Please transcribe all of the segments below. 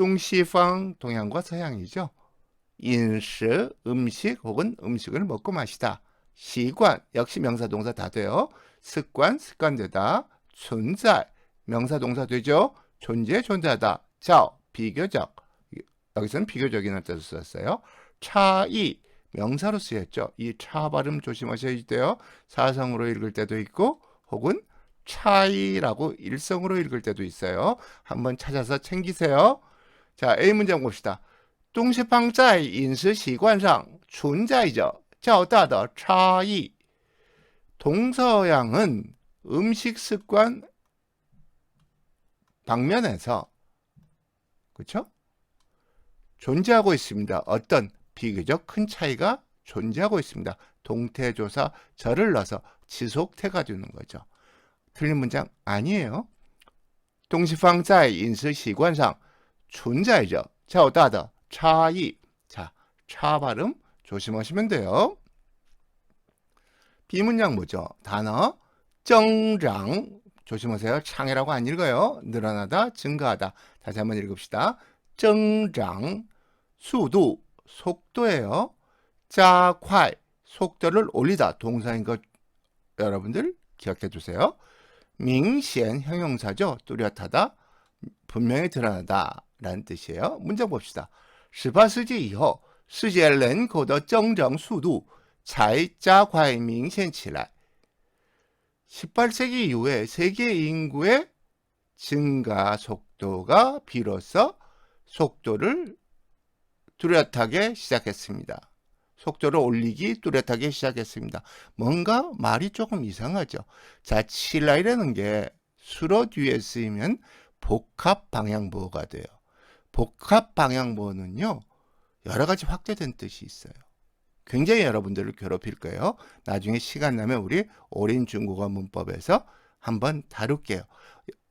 동시방 동양과 서양이죠. 인시 음식 혹은 음식을 먹고 마시다. 시관 역시 명사 동사 다 돼요. 습관 습관되다.存在 명사 동사 되죠. 존재 존재하다. 자 비교적 여기서는 비교적이라는 뜻을 썼어요. 차이 명사로 쓰였죠. 이 차 발음 조심하셔야 돼요. 사성으로 읽을 때도 있고 혹은 차이라고 일성으로 읽을 때도 있어요. 한번 찾아서 챙기세요. 자, A 문장 봅시다. 东西方在饮食习惯上存在着较大的差异. 동서양은 음식 습관 방면에서 그렇죠? 존재하고 있습니다. 어떤 비교적 큰 차이가 존재하고 있습니다. 동태조사 절을 넣어서 지속태가 되는 거죠. 틀린 문장 아니에요. 东西方在饮食习惯上 존재하죠. 차오다다 차이. 자, 차 발음 조심하시면 돼요. 비문양 뭐죠? 단어 정장 조심하세요. 창이라고 안 읽어요. 늘어나다, 증가하다. 다시 한번 읽읍시다. 정장 수도 속도예요. 자활 속도를 올리다 동사인 것 여러분들 기억해 두세요. 밍시엔 형용사죠. 뚜렷하다. 분명히 드러나다. 라는 뜻이에요. 문장 봅시다. 18世纪以后，世界人口的增长速度才加快明显起来。 18세기 이후에 세계 인구의 증가 속도가 비로소 속도를 뚜렷하게 시작했습니다. 속도를 올리기 뚜렷하게 시작했습니다. 뭔가 말이 조금 이상하죠. 자, 칠라이라는 게 수로 뒤에 쓰이면 복합 방향보호가 돼요. 복합 방향보호는요, 여러 가지 확대된 뜻이 있어요. 굉장히 여러분들을 괴롭힐 거예요. 나중에 시간 나면 우리 어린 중국어 문법에서 한번 다룰게요.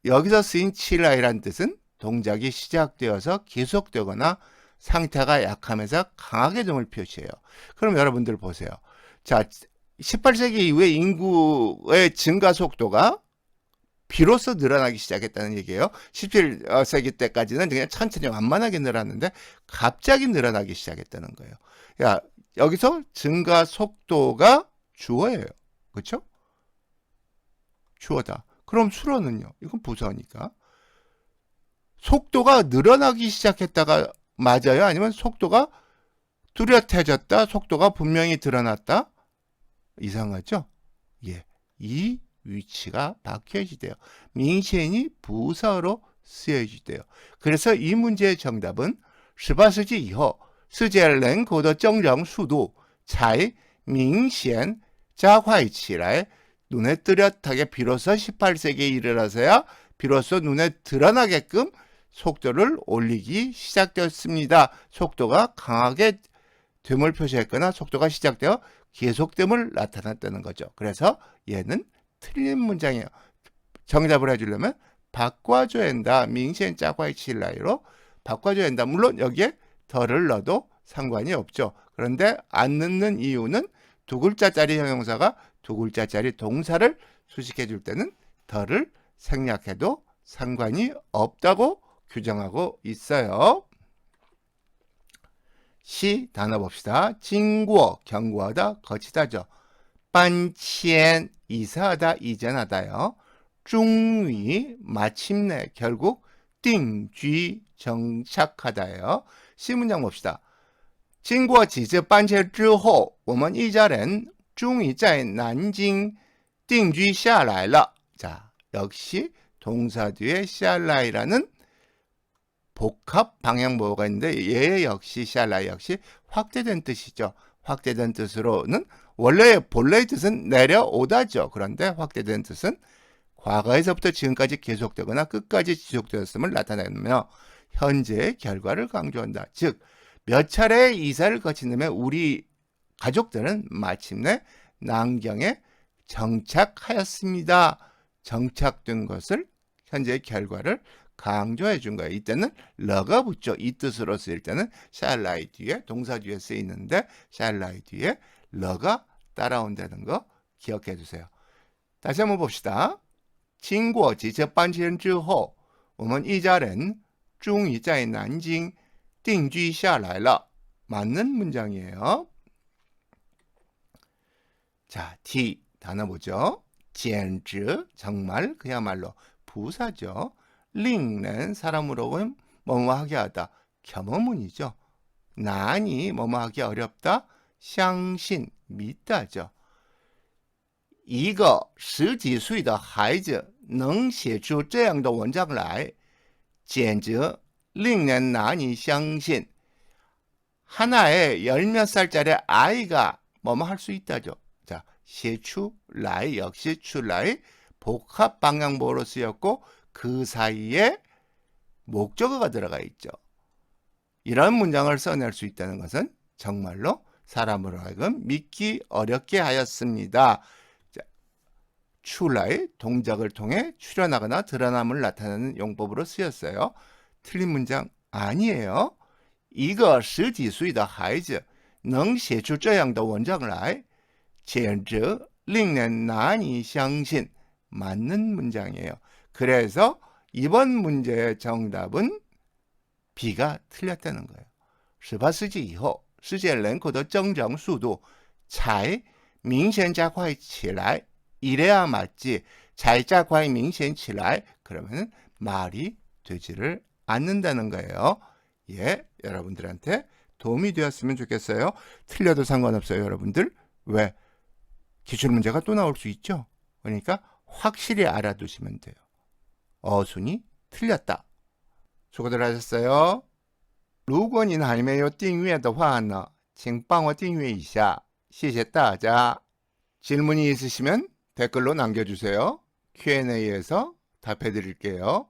여기서 쓰인 칠라이란 뜻은 동작이 시작되어서 계속되거나 상태가 약하면서 강하게 점을 표시해요. 그럼 여러분들 보세요. 자, 18세기 이후에 인구의 증가 속도가 비로소 늘어나기 시작했다는 얘기예요. 17세기 때까지는 그냥 천천히 완만하게 늘었는데 갑자기 늘어나기 시작했다는 거예요. 야, 여기서 증가 속도가 주어예요. 그렇죠? 주어다. 그럼 수로는요? 이건 부서니까. 속도가 늘어나기 시작했다가 맞아요? 아니면 속도가 뚜렷해졌다? 속도가 분명히 드러났다? 이상하죠? 예. 이 위치가 바뀌어지대요. 민신이 부서로 쓰여야지 돼요. 그래서 이 문제의 정답은 18世纪 이후 스제렌 고도 정령 수도 차이 민신 자화이치라에 눈에 뚜렷하게 비로소 18세기에 이르러서야 비로소 눈에 드러나게끔 속도를 올리기 시작되었습니다. 속도가 강하게 됨을 표시했거나 속도가 시작되어 계속됨을 나타났다는 거죠. 그래서 얘는 틀린 문장이에요. 정답을 해주려면 바꿔줘야 한다. 민센 짜과이 칠라이로 바꿔줘야 한다. 물론 여기에 덜을 넣어도 상관이 없죠. 그런데 안 넣는 이유는 두 글자짜리 형용사가 두 글자짜리 동사를 수식해 줄 때는 덜을 생략해도 상관이 없다고 규정하고 있어요. 시 단어 봅시다. 진구어 경고하다 거치다죠. 반치엔 이사하다 이전하다요. 중위 마침내 결국 띵쥐 정착하다요. 시 문장 봅시다. 经过几次搬迁之后，我们一家人终于在南京定居下来了. 자, 역시 동사 뒤에 샬라이라는 복합 방향보호가 있는데 얘 역시 샬라 역시 확대된 뜻이죠. 확대된 뜻으로는 원래 본래의 뜻은 내려오다죠. 그런데 확대된 뜻은 과거에서부터 지금까지 계속되거나 끝까지 지속되었음을 나타내며 현재의 결과를 강조한다. 즉, 몇 차례 이사를 거친 다음에 우리 가족들은 마침내 남경에 정착하였습니다. 정착된 것을 현재의 결과를 강조해 준 거예요. 이때는 러가 붙죠. 이 뜻으로 쓰일 때는 샬라이 뒤에 동사 뒤에 쓰이는데 샬라이 뒤에 러가 따라온다는 거 기억해 주세요. 다시 한번 봅시다. 经过几次搬迁之后，我们一家人终于在南京定居下来了. 맞는 문장이에요. 자, D 단어 보죠. 简直 정말 그야말로 부사죠. 令는 사람으로 보면 뭐뭐 하게 하다. 겸허문이죠. 난이 뭐뭐 하기 어렵다. 相信 믿다죠. 一个十几岁的孩子能写出这样的文章来，简直令人难以相信. 하나의 열 몇 살짜리 아이가 뭐뭐 할 수 있다죠. 자, 시추 라이 역시 출라이 복합 방향보로 쓰였고 그 사이에 목적어가 들어가 있죠. 이런 문장을 써낼 수 있다는 것은 정말로 사람으로 하여금 믿기 어렵게 하였습니다. 자, 출라이 동작을 통해 출현하거나 드러남을 나타내는 용법으로 쓰였어요. 틀린 문장 아니에요. 一个十几岁的孩子能写出这样的文章来，简直令人难以相信. 맞는 문장이에요. 그래서 이번 문제의 정답은 B가 틀렸다는 거예요. 18世纪以后，世界人口的增长速度才明显加快起来. 이래야 맞지. 잘加快明显起来. 그러면 말이 되지를 않는다는 거예요. 예, 여러분들한테 도움이 되었으면 좋겠어요. 틀려도 상관없어요, 여러분들. 왜? 기출 문제가 또 나올 수 있죠. 그러니까 확실히 알아두시면 돼요. 어순이 틀렸다. 수고들 하셨어요. 如果您还没有订阅的话呢，请帮我订阅一下，谢谢大家. 질문이 있으시면 댓글로 남겨주세요. Q&A에서 답해 드릴게요.